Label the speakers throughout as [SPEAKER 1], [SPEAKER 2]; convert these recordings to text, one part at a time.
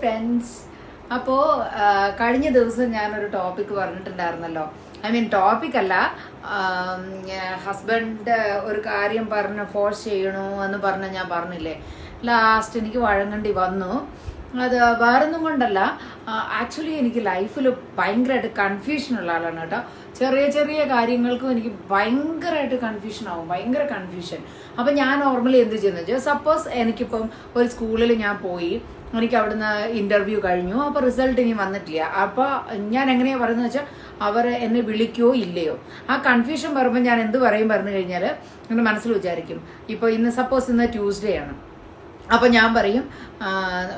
[SPEAKER 1] Friends അപ്പോൾ കഴിഞ്ഞ ദിവസം ഞാനൊരു ടോപ്പിക് പറഞ്ഞിട്ടുണ്ടായിരുന്നല്ലോ. ഐ മീൻ ടോപ്പിക് അല്ല ഹസ്ബൻഡ് ഒരു കാര്യം പറഞ്ഞ് ഫോഴ്സ് ചെയ്യണോ എന്ന് പറഞ്ഞ് ഞാൻ പറഞ്ഞില്ലേ. ലാസ്റ്റ് എനിക്ക് വഴങ്ങേണ്ടി വന്നു. അത് വേറൊന്നും കൊണ്ടല്ല. ആക്ച്വലി എനിക്ക് ലൈഫിൽ ഭയങ്കരമായിട്ട് കൺഫ്യൂഷൻ ഉള്ള ആളാണ് കേട്ടോ. ചെറിയ ചെറിയ കാര്യങ്ങൾക്കും എനിക്ക് ഭയങ്കരമായിട്ട് കൺഫ്യൂഷൻ ആവും. ഭയങ്കര കൺഫ്യൂഷൻ അപ്പം ഞാൻ നോർമലി എന്ത് ചെയ്യുന്നത്? സപ്പോസ് എനിക്കിപ്പം ഒരു സ്കൂളിൽ ഞാൻ പോയി. എനിക്ക് അവിടുന്ന് ഇന്റർവ്യൂ കഴിഞ്ഞു. അപ്പോൾ റിസൾട്ട് ഇനി വന്നിട്ടില്ല. അപ്പോൾ ഞാൻ എങ്ങനെയാണ് പറയുന്നത് വെച്ചാൽ അവർ എന്നെ വിളിക്കുകയോ ഇല്ലയോ? ആ കൺഫ്യൂഷൻ പറയുമ്പോൾ ഞാൻ എന്ത് പറയും പറഞ്ഞു കഴിഞ്ഞാൽ എന്റെ മനസ്സിൽ വിചാരിക്കും. ഇപ്പോൾ ഇന്ന് സപ്പോസ് ഇന്ന് ട്യൂസ്ഡേ ആണ്. അപ്പോൾ ഞാൻ പറയും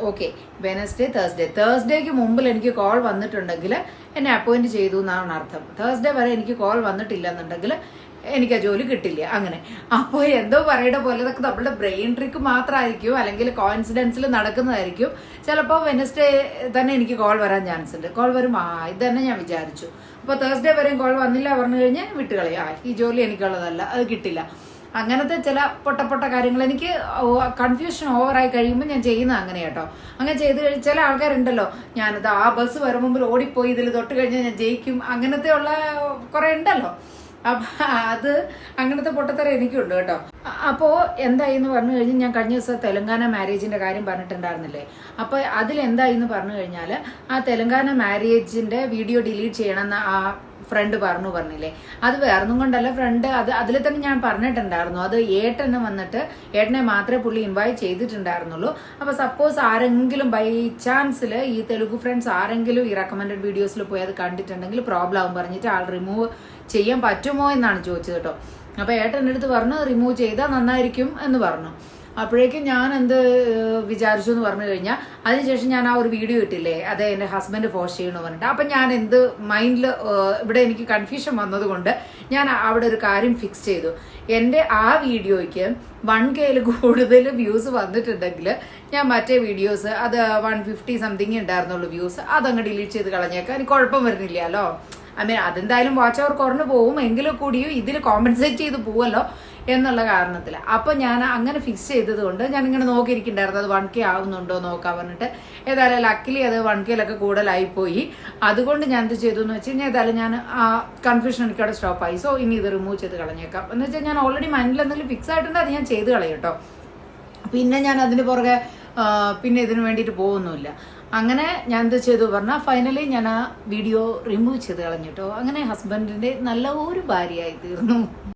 [SPEAKER 1] ഓക്കെ വെനസ്ഡേ തേഴ്സ്ഡേ തേഴ്സ്ഡേക്ക് മുമ്പിൽ എനിക്ക് കോൾ വന്നിട്ടുണ്ടെങ്കിൽ എന്നെ അപ്പോയിന്റ് ചെയ്തു എന്നാണ് അർത്ഥം. തേഴ്സ്ഡേ വരെ എനിക്ക് കോൾ വന്നിട്ടില്ല എന്നുണ്ടെങ്കിൽ എനിക്ക് ആ ജോലി കിട്ടില്ല അങ്ങനെ. അപ്പോൾ എന്തോ പറയുടെ പോലെ ഇതൊക്കെ നമ്മുടെ ബ്രെയിൻ ട്രിക്ക് മാത്രമായിരിക്കും അല്ലെങ്കിൽ കോയിൻസിഡൻസിൽ നടക്കുന്നതായിരിക്കും. ചിലപ്പോൾ വെനസ്ഡേ തന്നെ എനിക്ക് കോൾ വരാൻ ചാൻസ് ഉണ്ട്. കോൾ വരും ആ ഇത് തന്നെ ഞാൻ വിചാരിച്ചു. അപ്പോൾ തേഴ്സ്ഡേ വരെയും കോൾ വന്നില്ല പറഞ്ഞു കഴിഞ്ഞാൽ വിട്ടുകളയും. ഈ ജോലി എനിക്കുള്ളതല്ല അത് കിട്ടില്ല. അങ്ങനത്തെ ചില പൊട്ട പൊട്ട കാര്യങ്ങൾ എനിക്ക് കൺഫ്യൂഷൻ ഓവറായി കഴിയുമ്പോൾ ഞാൻ ചെയ്യുന്ന അങ്ങനെ കേട്ടോ അങ്ങനെ ചെയ്ത് ചില ആൾക്കാരുണ്ടല്ലോ ഞാനത് ആ ബസ് വരും മുമ്പിൽ ഓടിപ്പോയി ഇതിൽ തൊട്ട് കഴിഞ്ഞാൽ ഞാൻ ജയിക്കും അങ്ങനത്തെ ഉള്ള കുറെ ഉണ്ടല്ലോ. അപ്പൊ അത് അങ്ങനത്തെ പൊട്ടത്തരം എനിക്കുണ്ട് കേട്ടോ. അപ്പോ എന്തായി എന്ന് പറഞ്ഞു കഴിഞ്ഞാൽ ഞാൻ കഴിഞ്ഞ ദിവസം തെലങ്കാന മാരേജിന്റെ കാര്യം പറഞ്ഞിട്ടുണ്ടായിരുന്നില്ലേ? അപ്പോൾ അതിൽ എന്തായി എന്ന് പറഞ്ഞു കഴിഞ്ഞാൽ ആ തെലങ്കാന മാരേജിന്റെ വീഡിയോ ഡിലീറ്റ് ചെയ്യണമെന്ന് ആ ഫ്രണ്ട് പറഞ്ഞു പറഞ്ഞില്ലേ? അത് വേറൊന്നും കൊണ്ടല്ല ഫ്രണ്ട് അത് അതിൽ തന്നെ ഞാൻ പറഞ്ഞിട്ടുണ്ടായിരുന്നു. അത് ഏട്ടന് വന്നിട്ട് ഏട്ടനെ മാത്രമേ പുള്ളി ഇൻവൈറ്റ് ചെയ്തിട്ടുണ്ടായിരുന്നുള്ളൂ. അപ്പോൾ സപ്പോസ് ആരെങ്കിലും ബൈ ചാൻസിൽ ഈ തെലുഗു ഫ്രണ്ട്സ് ആരെങ്കിലും ഈ റെക്കമെൻഡഡ് വീഡിയോസിൽ പോയി അത് കണ്ടിട്ടുണ്ടെങ്കിൽ പ്രോബ്ലം ആവും പറഞ്ഞിട്ട് ആൾ റിമൂവ് ചെയ്യാൻ പറ്റുമോ എന്നാണ് ചോദിച്ചത് കേട്ടോ. അപ്പൊ ഏട്ടൻ എന്റെ അടുത്ത് പറഞ്ഞു റിമൂവ് ചെയ്താൽ നന്നായിരിക്കും എന്ന് പറഞ്ഞു. അപ്പോഴേക്കും ഞാൻ എന്ത് വിചാരിച്ചു എന്ന് പറഞ്ഞു കഴിഞ്ഞാൽ അതിനുശേഷം ഞാൻ ആ ഒരു വീഡിയോ ഇട്ടില്ലേ അത് എന്റെ ഹസ്ബൻഡ് പോസ്റ്റ് ചെയ്യണമെന്ന് പറഞ്ഞിട്ട്. അപ്പം ഞാൻ എന്ത് മൈൻഡിൽ ഇവിടെ എനിക്ക് കൺഫ്യൂഷൻ വന്നതുകൊണ്ട് ഞാൻ അവിടെ ഒരു കാര്യം ഫിക്സ് ചെയ്തു. എന്റെ ആ വീഡിയോയ്ക്ക് വൺ കെയിൽ കൂടുതൽ വ്യൂസ് വന്നിട്ടുണ്ടെങ്കിൽ ഞാൻ മറ്റേ വീഡിയോസ് അത് വൺ ഫിഫ്റ്റി സംതിങ് ഉണ്ടായിരുന്നുള്ളൂ വ്യൂസ് അതങ്ങ് ഡിലീറ്റ് ചെയ്ത് കളഞ്ഞേക്കാൻ കുഴപ്പം വരുന്നില്ലല്ലോ. ഐ മീൻ അതെന്തായാലും വാച്ച് അവർ കുറഞ്ഞു പോകും എങ്കിലും കൂടിയും ഇതിൽ കോമ്പൻസേറ്റ് ചെയ്ത് പോവല്ലോ എന്നുള്ള കാരണത്തിൽ അപ്പോൾ ഞാൻ അങ്ങനെ ഫിക്സ് ചെയ്തത് കൊണ്ട് ഞാൻ ഇങ്ങനെ നോക്കിയിരിക്കുന്നുണ്ടായിരുന്നു. അത് വൺ കെ ആവുന്നുണ്ടോ നോക്കാൻ പറഞ്ഞിട്ട്. ഏതായാലും ലക്കിലി അത് വൺ കെയിലൊക്കെ കൂടുതലായി പോയി. അതുകൊണ്ട് ഞാൻ എന്ത് ചെയ്തു എന്ന് വെച്ച് കഴിഞ്ഞാൽ ഏതായാലും ഞാൻ ആ കൺഫ്യൂഷൻ എനിക്ക് അവിടെ സ്റ്റോപ്പായി സോ ഇനി ഇത് റിമൂവ് ചെയ്ത് കളഞ്ഞേക്കാം. എന്ന് വെച്ചാൽ ഞാൻ ഓൾറെഡി മൈൻഡിൽ എന്തെങ്കിലും ഫിക്സ് ആയിട്ടുണ്ട് അത് ഞാൻ ചെയ്ത് കളയും കേട്ടോ. പിന്നെ ഞാൻ അതിന് പുറകെ പിന്നെ ഇതിനു വേണ്ടിയിട്ട് പോകുന്നില്ല അങ്ങനെ ഞാൻ എന്ത് ചെയ്തു? പറഞ്ഞാൽ ഫൈനലി ഞാൻ ആ വീഡിയോ റിമൂവ് ചെയ്ത് കളഞ്ഞിട്ടോ അങ്ങനെ ഹസ്ബൻഡിന്റെ നല്ല ഒരു ഭാര്യയായി തീർന്നു.